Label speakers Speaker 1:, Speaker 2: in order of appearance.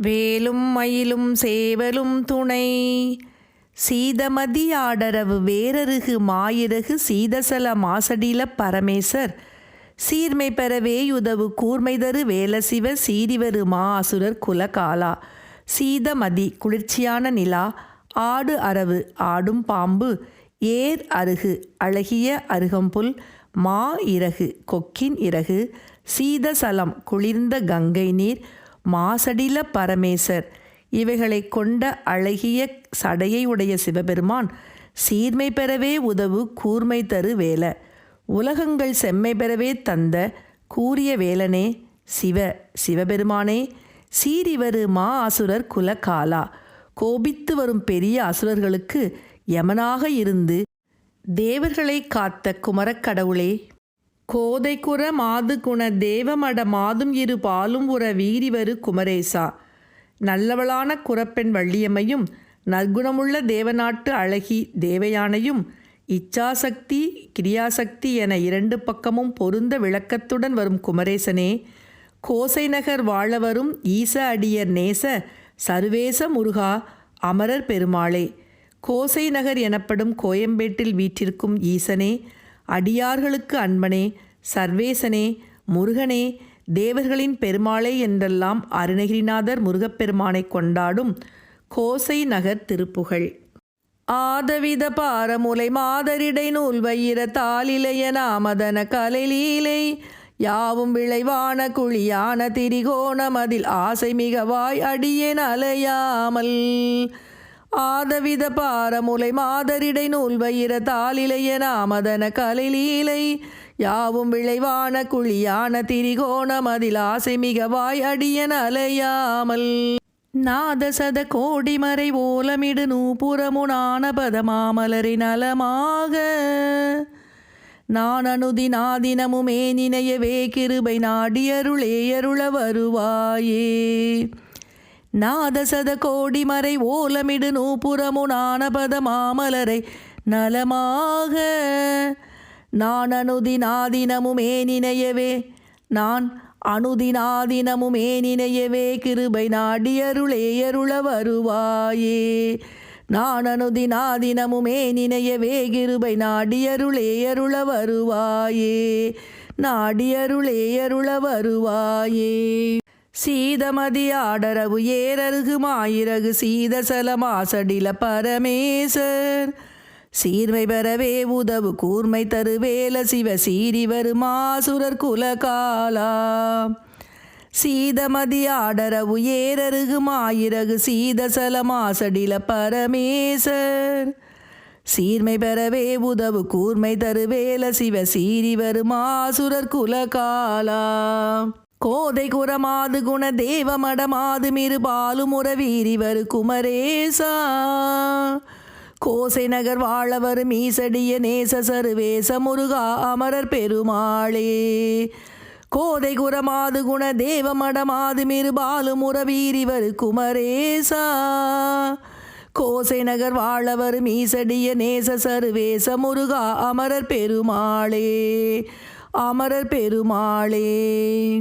Speaker 1: வேலும் மயிலும் சேவலும் துணை. சீதமதி ஆடரவு வேரருகு மாயிரகு சீதசல மாசடில பரமேசர். சீர்மை பெறவே உதவு கூர்மைதரு வேலசிவ சீரிவரு மா அசுரர் குலகாலா. சீதமதி குளிர்ச்சியான நிலா ஆடு அரவு ஆடும் பாம்பு ஏர் அருகு அழகிய அருகம்புல் மா இறகு கொக்கின் இறகு சீதசலம் குளிர்ந்த கங்கை நீர் மாசடில பரமேசர். இவைகளை கொண்ட அழகிய சடையை உடைய சிவபெருமான் சீர்மை பெறவே உதவு கூர்மை தரு வேல. உலகங்கள் செம்மை பெறவே தந்த கூறிய வேலனே சிவ சிவபெருமானே சீரிவரு மா அசுரர் குலகாலா கோபித்து வரும் பெரிய அசுரர்களுக்கு யமனாக இருந்து தேவர்களை காத்த குமரக்கடவுளே கோதைக்குற மாது குண தேவமட மாதும் இரு பாலும் உற வீரிவரு குமரேசா. நல்லவளான குரப்பெண் வள்ளியம்மையும் நற்குணமுள்ள தேவநாட்டு அழகி தேவயானையும் இச்சாசக்தி கிரியாசக்தி என இரண்டு பக்கமும் பொருந்த விளக்கத்துடன் வரும் குமரேசனே கோசை நகர் வாழ வரும் ஈச அடியர் நேச சர்வேச முருகா அமரர் பெருமாளே. கோசை நகர் எனப்படும் கோயம்பேட்டில் வீற்றிருக்கும் ஈசனே அடியார்களுக்கு அன்பனே சர்வேசனே முருகனே தேவர்களின் பெருமாளே என்றெல்லாம் அருணகிரிநாதர் முருகப்பெருமானை கொண்டாடும் கோசை நகர் திருப்புகழ். ஆதவித பாரமுலை மாதரிடை நூல் வையிர தாலிலைய நாமதன கலைலீலை யாவும் விளைவான குழியான திரிகோணமதில் ஆசை மிகவாய் அடியேன் அலையாமல் ஆதவித பாரமுலை மாதரிடை நூல் வையிர தாலிலைய நாமதன கலைலீலை யாவும் விளைவான குழியான திரிகோணம் அதில் ஆசை மிகவாய் அடியன் அலையாமல். நாதசத கோடிமறை ஓலமிடு நூபுறமுனான பதமாமலரி நலமாக. நான் அனுதி நாதினமுமே நினையவே கிருபை நாடியருளேயருள வருவாயே. நாதசத கோடிமறை ஓலமிடு நூபுறமுனான பதமாமலரை நலமாக. நான் அனுதினாதினமுமே நினையவே. நான் அனுதினாதினமுமே நினையவே. கிருபை நாடியருளேயருள வருவாயே நான் அனுதினாதினமுமே நினையவே. கிருபை நாடியருளேயருள வருவாயே நாடியருளேயருள வருவாயே சீதமதி ஆடரவு ஏரருகு மாயிரகு சீதசல மாசடில பரமேசர். சீர்மை பெறவே உதவு கூர்மை தருவேல சிவ சீரி வருமாசுரர் குலகாலா. சீதமதி ஆடரவு ஏரருகு மாயிரகு சீதசல மாசடில பரமேசர். சீர்மை பெறவே உதவு கூர்மை தருவேல சிவ சீரி வருமாசுரர் குலகாலா. கோதை குரமாது குண தேவமடமாது மிருபாலு பாலுமுற குமரேசா. கோசை நகர் வாழவர் மீசடிய நேச சருவேச முருகா அமரர் பெருமாளே. கோதை குரமாது குண தேவமடமாது மிரு பாலுமுற குமரேசா. கோசை நகர் வாழவர் மீசடிய நேச சருவேச முருகா அமரர் பெருமாளே. அமரர் பெருமாளே.